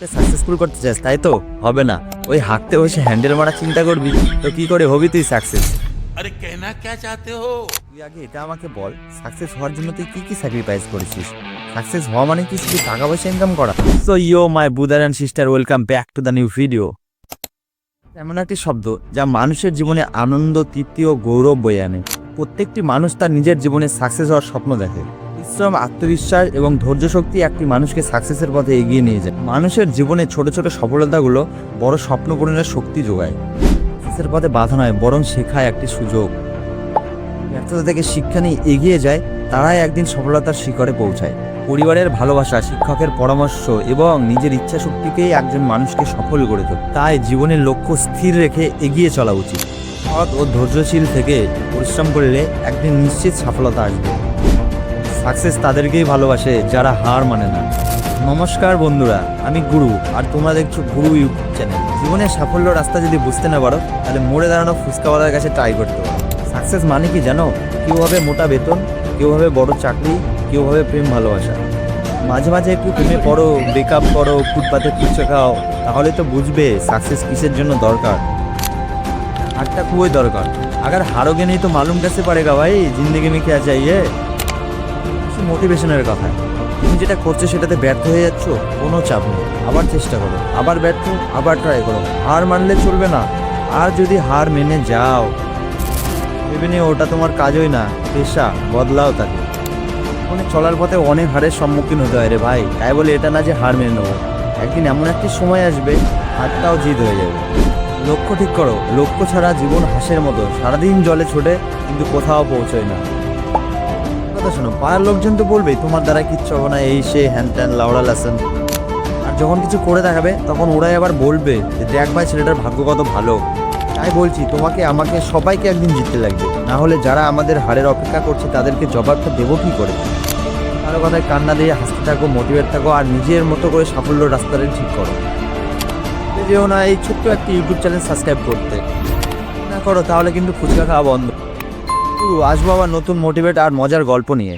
হাঁটতে সাকসেসফুল করতে চাস তাই তো? হবে না। ওই হাঁটতে বসে হ্যান্ডেল মারা চিন্তা করবি তো কি করে হবি তুই সাকসেস আরে কেনা কে চাতে হো? তুই আগে এটা আমাকে বল সাকসেস হওয়ার জন্য তুই কি কি স্যাক্রিফাইস করেছিস? সাকসেস হওয়া মানে কি শুধু টাকা পয়সা ইনকাম করা? So yo my brother and sister welcome back to the new video এমন একটি শব্দ যা মানুষের জীবনে আনন্দ তৃপ্তি ও গৌরব বয়ে আনে। প্রত্যেকটি মানুষ তার নিজের জীবনে সাকসেস হওয়ার স্বপ্ন দেখে। পরিশ্রম, আত্মবিশ্বাস এবং ধৈর্য শক্তি একটি মানুষকে সাকসেসের পথে এগিয়ে নিয়ে যায়। মানুষের জীবনে ছোট ছোট সফলতাগুলো বড় স্বপ্ন পূরণের শক্তি যোগায়। সাকসেসের পথে বাধা নয়, বরং শেখায় একটি সুযোগ। ব্যর্থতা থেকে শিক্ষা নিয়ে এগিয়ে যায়, তারাই একদিন সফলতার শিখরে পৌঁছায়। পরিবারের ভালোবাসা, শিক্ষকের পরামর্শ এবং নিজের ইচ্ছা শক্তিকেই একজন মানুষকে সফল করে তোলে। তাই জীবনের লক্ষ্য স্থির রেখে এগিয়ে চলা উচিত। সৎ ও ধৈর্যশীল থেকে পরিশ্রম করলে একদিন নিশ্চিত সফলতা আসবে। সাকসেস তাদেরকেই ভালোবাসে, যারা হার মানে না। নমস্কার বন্ধুরা, আমি গুরু, আর তোমরা দেখছ গুরু ইউটিউব চ্যানেল জীবনের সাফল্য রাস্তা যদি বুঝতে না পারো, তাহলে মোড়ে দাঁড়ানো ফুচকাওয়ালার কাছে ট্রাই করতে পারো। সাকসেস মানে কি জানো? কেউ হবে মোটা বেতন, কেউ হবে বড় চাকরি, কেউ হবে প্রেম ভালোবাসা। মাঝে মাঝে একটু প্রেমে পড়ো ব্রেকআপ করো, ফুটপাতে ফুচকা খাও, তাহলে তো বুঝবে সাকসেস কিসের জন্য দরকার। হারটা খুবই দরকার। আগার হারোগে নেই তো মালুম কাছে পারেগা ভাই, জিন্দগি মে কে চাইয়ে কিছু মোটিভেশনের কথা। তুমি যেটা করছ সেটাতে ব্যর্থ হয়ে যাচ্ছ, কোনো চাপ নেই। আবার চেষ্টা করো। আবার ব্যর্থ, আবার ট্রাই করো। হার মানলে চলবে না। আর যদি হার মেনে যাও, ভেবে নিও ওটা তোমার কাজই না। পেশা, বদলাও তাকে। মানে চলার পথে অনেক হারের সম্মুখীন হতে হয় রে ভাই। তাই বলে এটা না যে হার মেনে নেব। একদিন এমন একটি সময় আসবে হাতটাও জিত হয়ে যাবে। লক্ষ্য ঠিক করো, লক্ষ্য ছাড়া জীবন হাসের মতো। সারাদিন জলে ছোটে, কিন্তু কোথাও পৌঁছয় না। কথা শোনো, পাড়ার লোকজন তো বলবেই, তোমার দ্বারা কিচ্ছু হবে না, এই সে হ্যান ত্যান, লাউড়া লাসেন। আর যখন কিছু করে দেখাবে, তখন ওরাই আবার বলবে যে দেখ ভাই, ছেলেটার ভাগ্য কত ভালো। তাই বলছি, তোমাকে, আমাকে সবাইকে একদিন জিততে লাগবে। না হলে যারা আমাদের হারের অপেক্ষা করছে, তাদেরকে জবাবটা দেবো কী করে? কারও কথায় কান্না দিয়ে হাসতে থাকো মোটিভেট থাকো, আর নিজের মতো করে সাফল্য রাস্তাটা ঠিক করো। যেও না, এই ছোট্ট একটি ইউটিউব চ্যানেল সাবস্ক্রাইব করতে। না করো, তাহলে কিন্তু ফুচকা খাওয়া বন্ধ। আসব আবার নতুন মোটিভেট আর মজার গল্প নিয়ে।